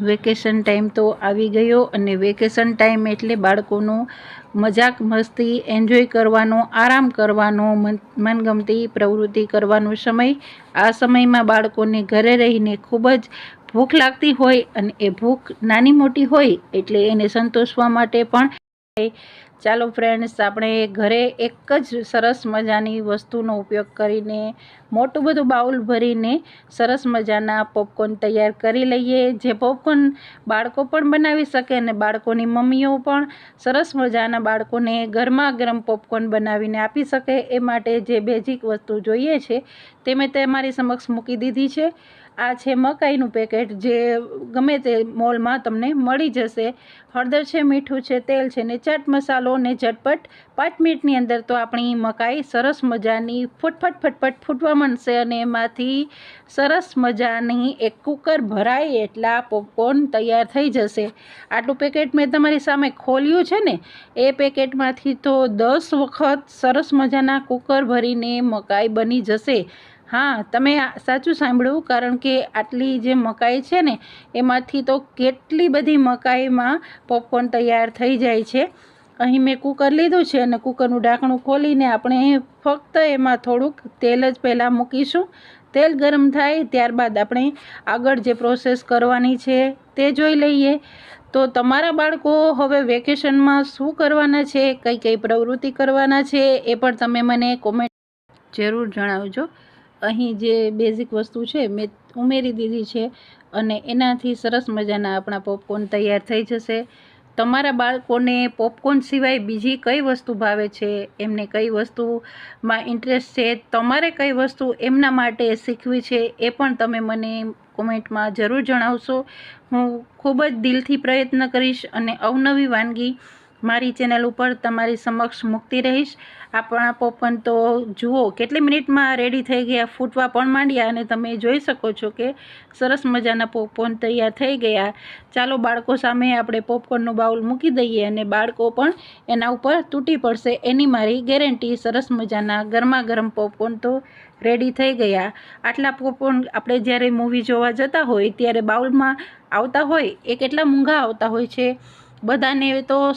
Vacation time તો આવી ગયો અને વેકેશન ટાઈમ એટલે બાળકોનો મજાક મસ્તી, એન્જોય કરવાનો, આરામ કરવાનો, મન, મનગમતી પ્રવૃત્તિ કરવાનો સમય. આ સમયમાં બાળકોને ઘરે રહીને ખૂબ જ ભૂખ લાગતી હોય અને એ ભૂખ નાની મોટી હોય એટલે એને સંતોષવા માટે પણ ચાલો ફ્રેન્ડ્સ આપણે ઘરે એક જ સરસ મજાની વસ્તુનો ઉપયોગ કરીને મોટું બધું બાઉલ ભરીને સરસ મજાના પોપકોર્ન તૈયાર કરી લઈએ. જે પોપકોર્ન બાળકો પણ બનાવી શકે અને બાળકોની મમ્મીઓ પણ સરસ મજાના બાળકોને ગરમા ગરમ પોપકોર્ન બનાવીને આપી શકે. એ માટે જે બેઝિક વસ્તુ જોઈએ છે, તે મેં તમારી સમક્ષ મૂકી દીધી છે. આ છે મકાઈનું પેકેટ જે ગમે તે મોલમાં તમને મળી જશે. હળદર છે, મીઠું છે, તેલ છે ને ચાટ મસાલો ને ઝટપટ. પાંચ મિનિટની અંદર તો આપણી મકાઈ સરસ મજાની ફૂટફટ ફટફટ ફૂટવા માંડશે અને એમાંથી સરસ મજાની એક કુકર ભરાય એટલા પોપકોર્ન તૈયાર થઈ જશે. આટલું પેકેટ મેં તમારી સામે ખોલ્યું છે ને, એ પેકેટમાંથી તો દસ વખત સરસ મજાના કુકર ભરીને મકાઈ બની જશે. હા, તમે સાચું સાંભળ્યું, કારણ કે આટલી જે મકાઈ છે ને, એમાંથી તો કેટલી બધી મકાઈમાં પોપકોર્ન તૈયાર થઈ જાય છે. અહીં મેં કુકર લીધું છે અને કુકરનું ઢાંકણું ખોલીને આપણે ફક્ત એમાં થોડુંક તેલ જ પહેલાં મૂકીશું. તેલ ગરમ થાય ત્યારબાદ આપણે આગળ જે પ્રોસેસ કરવાની છે તે જોઈ લઈએ. તો તમારા બાળકો હવે વેકેશનમાં શું કરવાના છે કઈ કઈ પ્રવૃત્તિ કરવાના છે, એ પણ તમે મને કોમેન્ટ જરૂર જણાવજો. અહીં જે બેઝિક વસ્તુ છે, મેં ઉમેરી દીધી છે અને એનાથી સરસ મજાના આપણા પોપકોર્ન તૈયાર થઈ જશે. તમારા બાળકોને પોપકોર્ન સિવાય બીજી કઈ વસ્તુ ભાવે છે? એમને કઈ વસ્તુમાં ઇન્ટરેસ્ટ છે? તમારે કઈ વસ્તુ એમના માટે શીખવી છે? એ પણ તમે મને કોમેન્ટમાં જરૂર જણાવશો. હું ખૂબ જ દિલથી પ્રયત્ન કરીશ અને અવનવી વાનગી મારી ચેનલ ઉપર તમારી સમક્ષ મૂકતી રહીશ. આપણા પોપન તો જુઓ, કેટલી મિનિટમાં રેડી થઈ ગયા, ફૂટવા પણ માંડ્યા અને તમે જોઈ શકો છો કે સરસ મજાના પોપકોર્ન તૈયાર થઈ ગયા. ચાલો બાળકો સામે આપણે પોપકોર્નનું બાઉલ મૂકી દઈએ અને બાળકો પણ એના ઉપર તૂટી પડશે. એની મારી ગેરંટી, સરસ મજાના ગરમા ગરમ પોપકોર્ન તો રેડી થઈ ગયા. આટલા પોપકોર્ન આપણે જ્યારે મૂવી જોવા જતા હોય, ત્યારે બાઉલમાં આવતા હોય, એ કેટલા મૂંઘા આવતા હોય છે? બધાને તો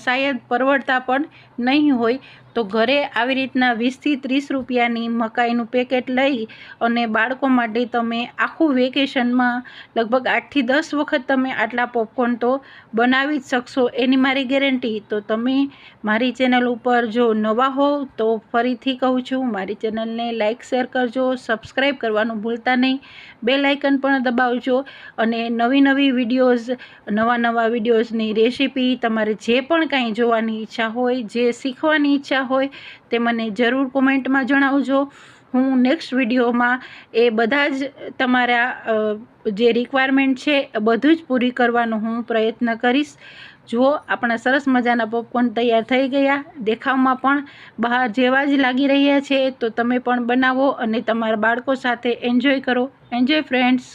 सायद परवडता पण નહીં હોય, તો ઘરે આવી રીતના વીસથી ત્રીસ રૂપિયાની મકાઈનું પેકેટ લઈ અને બાળકો માટે તમે આખું વેકેશનમાં લગભગ આઠથી દસ વખત તમે આટલા પોપકોર્ન તો બનાવી જ શકશો, એની મારી ગેરંટી. તો તમે મારી ચેનલ ઉપર જો નવા હો તો ફરીથી કહું છું, મારી ચેનલને લાઇક શેર કરજો, સબસ્ક્રાઈબ કરવાનું ભૂલતા નહીં. બે લાઇકન પણ દબાવજો અને નવી નવી વિડીયોઝ, નવા નવા વિડીયોઝની રેસીપી તમારે જે પણ કાંઈ જોવાની ઈચ્છા હોય, જે શીખવાની ઈચ્છા હોય તે મને જરૂર કોમેન્ટમાં જણાવજો. હું નેક્સ્ટ વિડીયોમાં એ બધા જ તમારા જે રિક્વાયરમેન્ટ છે બધું જ પૂરી કરવાનો હું પ્રયત્ન કરીશ. જુઓ, આપણા સરસ મજાના પોપકોર્ન તૈયાર થઈ ગયા. દેખાવમાં પણ બહાર જેવા જ લાગી રહ્યા છે. તો તમે પણ બનાવો અને તમારા બાળકો સાથે એન્જોય કરો. Enjoy friends